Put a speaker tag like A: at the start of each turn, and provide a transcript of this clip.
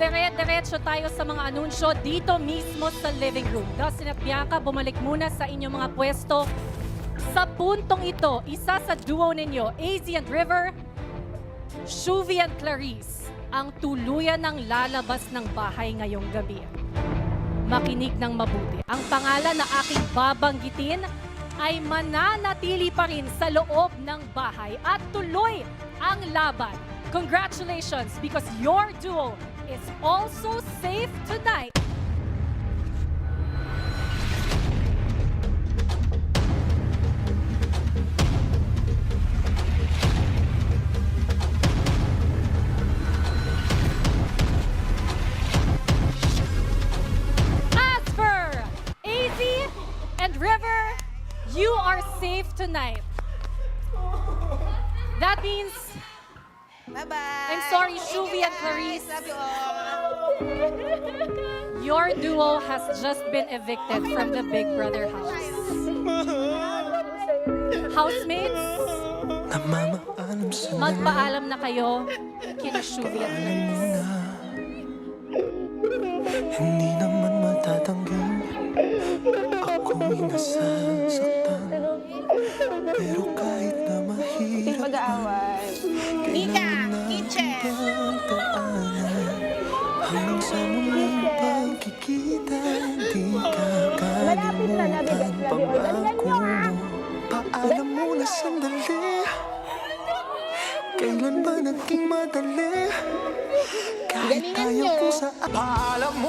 A: Dire-diretso tayo sa mga anunsyo dito mismo sa living room. Dustin at Bianca, bumalik muna sa inyong mga pwesto. Sa puntong ito, isa sa duo ninyo, AZ and River, Shuvi and Clarice, ang tuluyan ng lalabas ng bahay ngayong gabi. Makinig ng mabuti. Ang pangalan na aking babanggitin ay mananatili pa rin sa loob ng bahay at tuloy ang laban. Congratulations because your duo is also safe tonight. And River, you are safe tonight. That means
B: Bye-bye.
A: I'm sorry,
B: Thank
A: Shuvi and Clarice.
B: Love you all.
A: your duo has just been evicted from the Big Brother house. Housemates,
C: Namamaalam sa
A: magpaalam na kayo kina Shuvi at Clarice.
C: Hindi naman matatanggal Ako'y nasasaktan Pero kahit na mahirap
B: Mag-aaway.
C: Pagdaanan Hanggang sa muling pagkikita Di kakalimutan pangako mo Paalam muna sandali. Kailan ba naging madali? Kahit tayo kung saan Paalam mo